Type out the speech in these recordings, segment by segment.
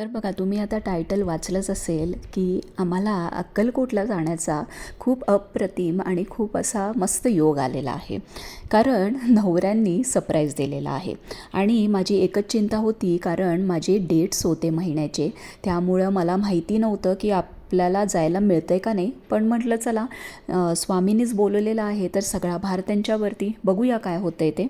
तर बघा तुम्ही आता टायटल वाचलंच असेल की आम्हाला अक्कलकोटला जाण्याचा खूप अप्रतिम आणि खूप असा मस्त योग आलेला आहे. कारण नवऱ्यांनी सरप्राईज दिलेला आहे. आणि माझी एकच चिंता होती कारण माझे डेट्स होते महिन्याचे. त्यामुळं मला माहिती नव्हतं की आप आपल्याला जायला मिळतं आहे का नाही? पण म्हटलं चला स्वामींनीच बोलवलेलं आहे तर सगळा भार त्यांच्यावरती. बघूया काय होतं आहे ते.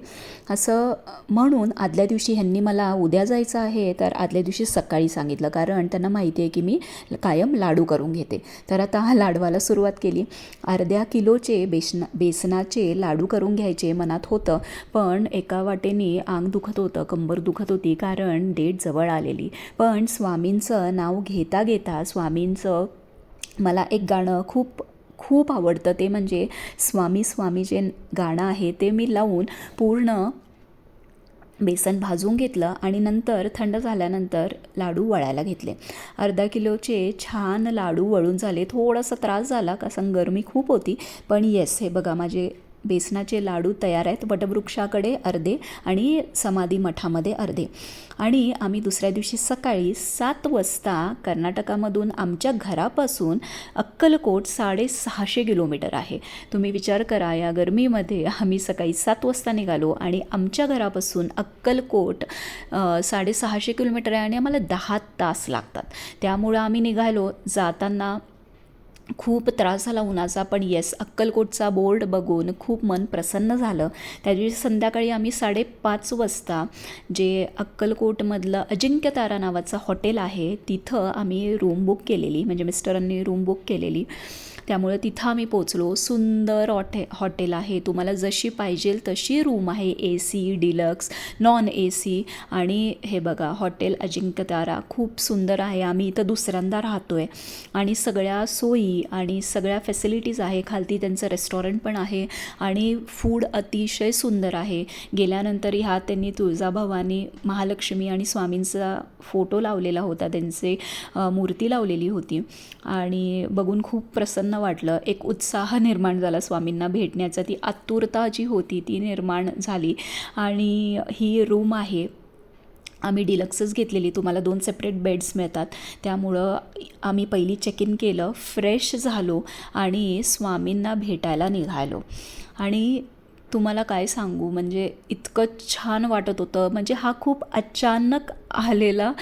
असं म्हणून आदल्या दिवशी ह्यांनी मला उद्या जायचं आहे तर आदल्या दिवशी सकाळी सांगितलं. कारण त्यांना माहिती आहे की मी कायम लाडू करून घेते. तर आता हा लाडवाला सुरुवात केली. अर्ध्या किलोचे बेसन बेसनाचे लाडू करून घ्यायचे मनात होतं. पण एका वाटेने अंग दुखत होतं कंबर दुखत होती कारण डेट जवळ आलेली. पण स्वामींचं नाव घेता घेता स्वामींचं मला एक गाणं खूप खूप आवडतं. ते म्हणजे स्वामी स्वामी जे गाणं आहे ते मी लावून पूर्ण बेसन भाजून घेतलं आणि नंतर थंड झाल्यानंतर लाडू वळायला घेतले. अर्धा किलोचे छान लाडू वळून झाले. थोडासा त्रास झाला कारण गरमी खूप होती. पण येस हे बघा माझे बेसनाचे लाडू तयार आहेत. वटवृक्षाकडे अर्धे आणि समाधी मठामध्ये अर्धे. आणि आम्ही दुसऱ्या दिवशी सकाळी सात वाजता कर्नाटकामधून आमच्या घरापासून अक्कलकोट साडेसहाशे किलोमीटर आहे. तुम्ही विचार करा या गरमीमध्ये आम्ही सकाळी सात वाजता निघालो आणि आमच्या घरापासून अक्कलकोट साडेसहाशे किलोमीटर आहे आणि आम्हाला दहा तास लागतात. त्यामुळं आम्ही निघालो. जाताना खूप त्रास झाला उन्हाचा पण येस अक्कलकोटचा बोर्ड बघून खूप मन प्रसन्न झालं. त्या दिवशी संध्याकाळी आम्ही साडेपाच वाजता जे अक्कलकोटमधलं अजिंक्य तारा नावाचं हॉटेल आहे तिथं आम्ही रूम बुक केलेली म्हणजे मिस्टरांनी रूम बुक केलेली. त्यामुळे तिथं आम्ही पोचलो. सुंदर हॉटे हॉटेल आहे. तुम्हाला जशी पाहिजे तशी रूम आहे. A C deluxe non A C आणि हे बघा हॉटेल अजिंक्यतारा. खूप सुंदर आहे. आम्ही इथं दुसऱ्यांदा राहतो आहे आणि सगळ्या सोयी आणि सगळ्या फॅसिलिटीज आहे. खालती त्यांचं रेस्टॉरंट पण आहे. आणि फूड अतिशय सुंदर आहे. गेल्यानंतर ह्या त्यांनी तुळजाभवानी महालक्ष्मी आणि स्वामींचा फोटो लावलेला होता. त्यांचे मूर्ती लावलेली होती. आणि बघून खूप प्रसन्न वाटलं एक उत्साह निर्माण झाला स्वामींना भेटण्याचा. ती आतुरता जी होती ती निर्माण झाली. आणि ही रूम आहे आम्ही डिलक्सच घेतलेली. तुम्हाला दोन सेपरेट बेड्स मिळतात. त्यामुळं आम्ही पहिली चेक इन केलं फ्रेश झालो आणि स्वामींना भेटायला निघालो. आणि तुम्हाला काय सांगू? म्हणजे इतकं छान वाटत होतं. म्हणजे हा खूप अचानक आलेला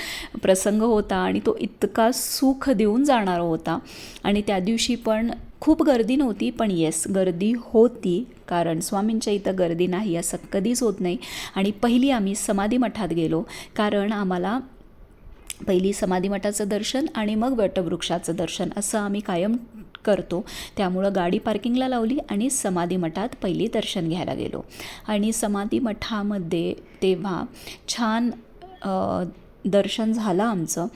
प्रसंग होता आणि तो इतका सुख देऊन जाणारा होता. आणि त्या दिवशी पण खूप गर्दी नव्हती पण येस गर्दी होती. कारण स्वामींच्या इथं गर्दी नाही असं कधीच होत नाही. आणि पहिली आम्ही समाधी मठात गेलो. कारण आम्हाला पहिली समाधी मठाचं दर्शन आणि मग वटवृक्षाचं दर्शन असं आम्ही कायम करतो. त्यामुळं गाडी पार्किंगला लावली आणि समाधी मठात पहिली दर्शन घ्यायला गेलो. आणि समाधी मठामध्ये तेव्हा छान दर्शन झालं आमचं.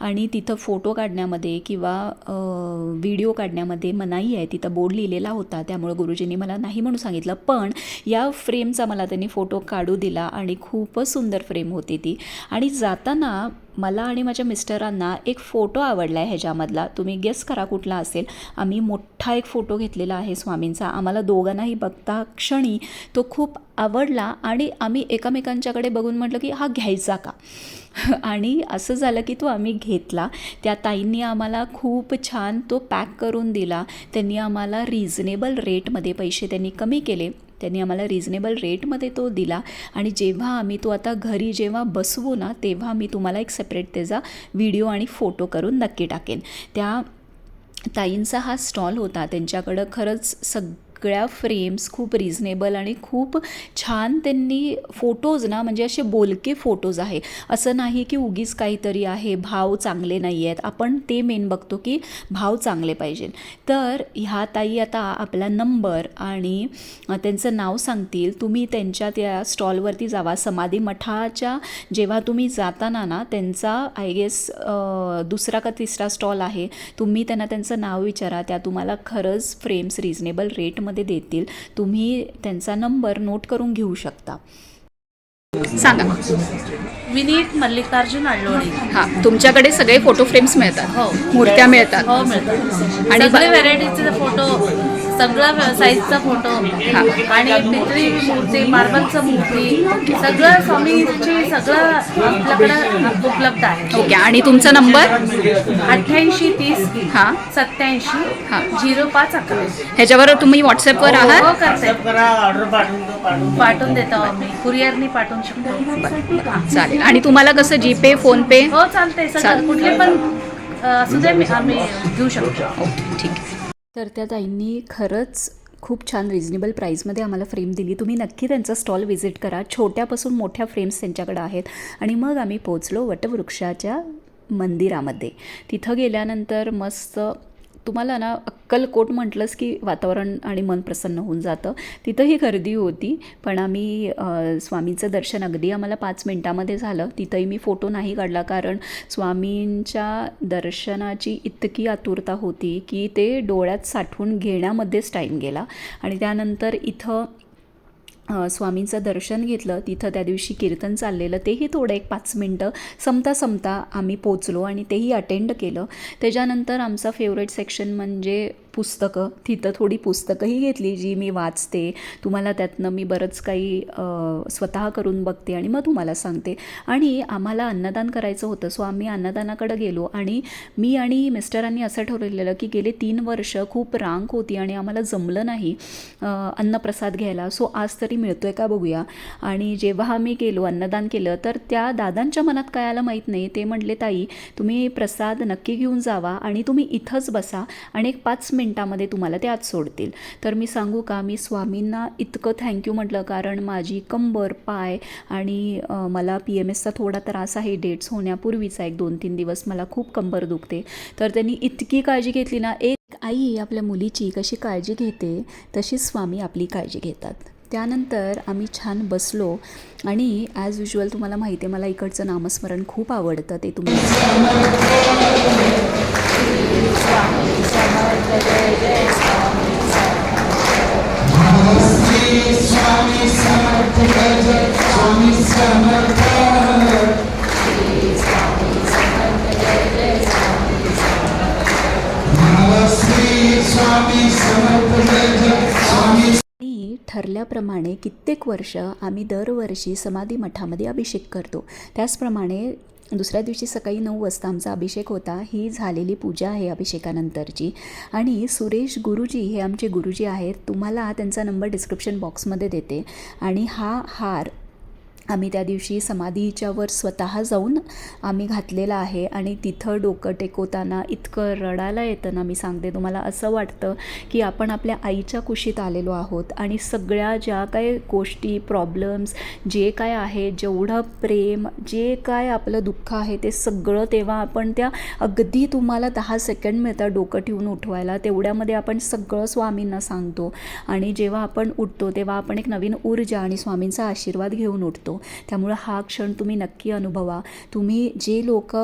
आणि तिथं फोटो काढण्यामध्ये किंवा व्हिडिओ काढण्यामध्ये मनाई आहे तिथं बोर्ड लिहिलेला होता. त्यामुळं गुरुजींनी मला नाही म्हणून सांगितलं. पण या फ्रेमचा मला त्यांनी फोटो काढू दिला आणि खूपच सुंदर फ्रेम होती ती. आणि जाताना मला आणि माझ्या मिस्टरांना एक फोटो आवडला आहे ह्याच्यामधला. तुम्ही गेस करा कुठला असेल. आम्ही मोठा एक फोटो घेतलेला आहे स्वामींचा. आम्हाला दोघांनाही बघता क्षणी तो खूप आवडला आणि आम्ही एकमेकांच्याकडे बघून म्हटलं की हा घ्यायचा का? आणि असं झालं की तो आम्ही घेतला. त्या ताईंनी आम्हाला खूप छान तो पॅक करून दिला. त्यांनी आम्हाला रिझनेबल रेटमध्ये पैसे त्यांनी कमी केले. त्यांनी आम्हाला रिझनेबल रेटमध्ये तो दिला. आणि जेव्हा आम्ही तो आता घरी जेव्हा बसवू ना तेव्हा मी तुम्हाला एक सेपरेट त्याचा व्हिडिओ आणि फोटो करून नक्की टाकेन. त्या ताईंचा हा स्टॉल होता. त्यांच्याकडं खरंच सग सगळ्या फ्रेम्स खूप रिझनेबल आणि खूप छान त्यांनी फोटोज ना म्हणजे असे बोलके फोटोज आहे. असं नाही की उगीच काहीतरी आहे भाव चांगले नाही आहेत. आपण ते मेन बघतो की भाव चांगले पाहिजे. तर ह्या ताई आता आपला नंबर आणि त्यांचं नाव सांगतील. तुम्ही त्यांच्या त्या स्टॉलवरती जावा. समाधी मठाच्या जेव्हा तुम्ही जाताना ना त्यांचा आय गेस दुसरा का तिसरा स्टॉल आहे. तुम्ही त्यांना त्यांचं नाव विचारा. त्या तुम्हाला खरंच फ्रेम्स रिझनेबल रेटमध्ये देतील तुम्ही त्यांचा नंबर नोट करून घेऊ शकता. सांगा. विनीत मल्लिकार्जुन अल्लोळी हां तुमच्याकडे सगळे फोटो फ्रेम्स मिळतात. हो. मूर्त्या मिळतात. हो मिळतात. आणि सगळे व्हेरायटीचे फोटो सगळ्या साईजचा फोटो आणि पितळी मूर्ती मार्बलचं मूर्ती सगळं स्वामीची सगळं आपल्याकडं उपलब्ध आहे. ओके आणि तुमचा नंबर? अठ्ठ्याऐंशी तीस हां. सत्याऐंशी हां. झिरो पाच अकरा. ह्याच्यावर तुम्ही व्हॉट्सअपवर हो आहात? करते. पाठवून देतो आम्ही. कुरिअरनी पाठवून शकतो. चालेल. आणि तुम्हाला कसं जीपे फोनपे हो चालतंय. सगळं चालेल. कुठले पण अ, असू दे मी- आम्ही घेऊ शकतो. ओके ठीक. तर त्या ताईंनी खरंच खूप छान रिजनेबल प्राईजमध्ये आम्हाला फ्रेम दिली. तुम्ही नक्की त्यांचा स्टॉल व्हिजिट करा. छोट्यापासून मोठ्या फ्रेम्स त्यांच्याकडे आहेत. आणि मग आम्ही पोचलो वटवृक्षाच्या मंदिरामध्ये. तिथं गेल्यानंतर मस्त तुम्हाला ना अक्कलकोट म्हटलंच की वातावरण आणि मन प्रसन्न होऊन जातं. तिथंही गर्दी होती पण आम्ही स्वामींचं दर्शन अगदी आम्हाला पाच मिनटामध्ये झालं. तिथंही मी फोटो नाही काढला कारण स्वामींच्या दर्शनाची इतकी आतुरता होती की ते डोळ्यात साठवून घेण्यामध्येच टाईम गेला. आणि त्यानंतर इथं स्वामींचं दर्शन घेतलं तिथं त्या दिवशी कीर्तन चाललेलं तेही थोडं एक पाच मिनटं. संपता संपता आम्ही पोचलो आणि तेही अटेंड केलं. त्याच्यानंतर आमचा फेवरेट सेक्शन म्हणजे पुस्तकं तिथं थोडी पुस्तकंही घेतली जी मी वाचते. तुम्हाला त्यातनं मी बरंच काही स्वतः करून बघते आणि मग तुम्हाला सांगते. आणि आम्हाला अन्नदान करायचं होतं सो आम्ही अन्नदानाकडे गेलो आणि मी आणि मिस्टरांनी असं ठरवलेलं की गेले तीन वर्ष खूप रांग होती आणि आम्हाला जमलं नाही अन्नप्रसाद घ्यायला. सो आज तरी मिळतो आहे का बघूया. आणि जेव्हा आम्ही गेलो अन्नदान केलं तर त्या दादांच्या मनात काय आलं माहीत नाही. ते म्हटले ताई तुम्ही प्रसाद नक्की घेऊन जावा आणि तुम्ही इथंच बसा आणि एक पाच मिनटामध्ये तुम्हाला ते आज सोडतील. तर मी सांगू का मी स्वामींना इतकं थँक्यू म्हटलं कारण माझी कंबर पाय आणि मला पी एम एसचा थोडा त्रास आहे डेट्स होण्यापूर्वीचा एक दोन तीन दिवस मला खूप कंबर दुखते. तर त्यांनी इतकी काळजी घेतली ना एक आई आपल्या मुलीची कशी काळजी घेते तशीच स्वामी आपली काळजी घेतात. त्यानंतर आम्ही छान बसलो आणि ॲज युजल तुम्हाला माहिती आहे मला इकडचं नामस्मरण खूप आवडतं ते तुम्ही ठरल्याप्रमाणे कित्येक वर्ष आम्ही दरवर्षी समाधी मठामध्ये अभिषेक करतो. त्याचप्रमाणे दुसऱ्या दिवशी सकाळी नऊ वाजता आमचा अभिषेक होता. ही झालेली पूजा आहे अभिषेकानंतरची. आणि सुरेश गुरुजी हे आमचे गुरुजी आहेत. तुम्हाला त्यांचा नंबर डिस्क्रिप्शन बॉक्समध्ये देते. आणि हा हार आम्ही त्या दिवशी समाधीच्या वर स्वतः जाऊन आम्ही घातलेला आहे आणि तिथं डोकं टेकवताना इतकं रडायला येतं ना मी सांगते तुम्हाला. असं वाटतं की आपण आपल्या आईच्या कुशीत आलेलो आहोत आणि सगळ्या ज्या काही गोष्टी प्रॉब्लेम्स जे काय आहे जेवढं प्रेम जे काय आपलं दुःख आहे ते सगळं तेव्हा आपण त्या अगदी तुम्हाला दहा सेकंड मिळतात डोकं ठेवून उठवायला. तेवढ्यामध्ये आपण सगळं स्वामींना सांगतो आणि जेव्हा आपण उठतो तेव्हा आपण एक नवीन ऊर्जा आणि स्वामींचा आशीर्वाद घेऊन उठतो. त्यामुळं हा क्षण तुम्ही नक्की अनुभवा. तुम्ही जे लोक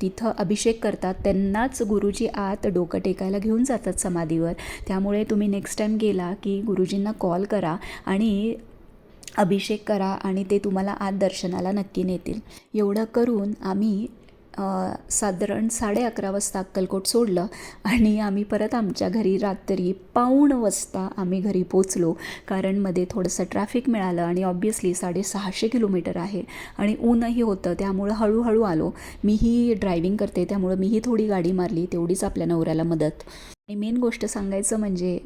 तिथं अभिषेक करतात त्यांनाच गुरुजी आत डोकं टेकायला घेऊन जातात समाधीवर. त्यामुळे तुम्ही नेक्स्ट टाईम गेला की गुरुजींना कॉल करा आणि अभिषेक करा आणि ते तुम्हाला आत दर्शनाला नक्की नेतील. एवढं करून आम्ही साधारण साडे अकरा वाजता अक्कलकोट सोडलं आणि आम्ही परत आमच्या घरी रात्री पाऊण वाजता आम्ही घरी पोचलो. कारण मध्ये थोडंसं ट्रॅफिक मिळालं आणि ऑब्वियसली साडेसहाशे किलोमीटर आहे आणि ऊनही होतं त्यामुळं हळूहळू आलो. मीही ड्रायव्हिंग करते त्यामुळं मीही थोडी गाडी मारली तेवढीच आपल्या नवऱ्याला मदत. आणि मेन गोष्ट सांगायचं म्हणजे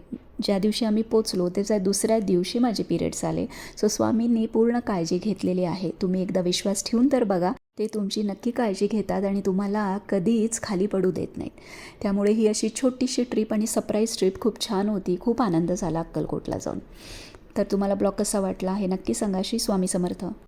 ज्या दिवशी आम्ही पोचलो त्याच्या दुसऱ्या दिवशी माझे पिरियड्स आले सो स्वामींनी पूर्ण काळजी घेतलेली आहे. तुम्ही एकदा विश्वास ठेवून तर बघा ते तुमची नक्की काळजी घेतात आणि तुम्हाला कधीच खाली पडू देत नाहीत. त्यामुळे ही अशी छोटीशी ट्रिप आणि सरप्राईज ट्रिप खूप छान होती. खूप आनंद झाला अक्कलकोटला जाऊन. तर तुम्हाला ब्लॉग कसा वाटला हे नक्की सांगाशी स्वामी समर्थ.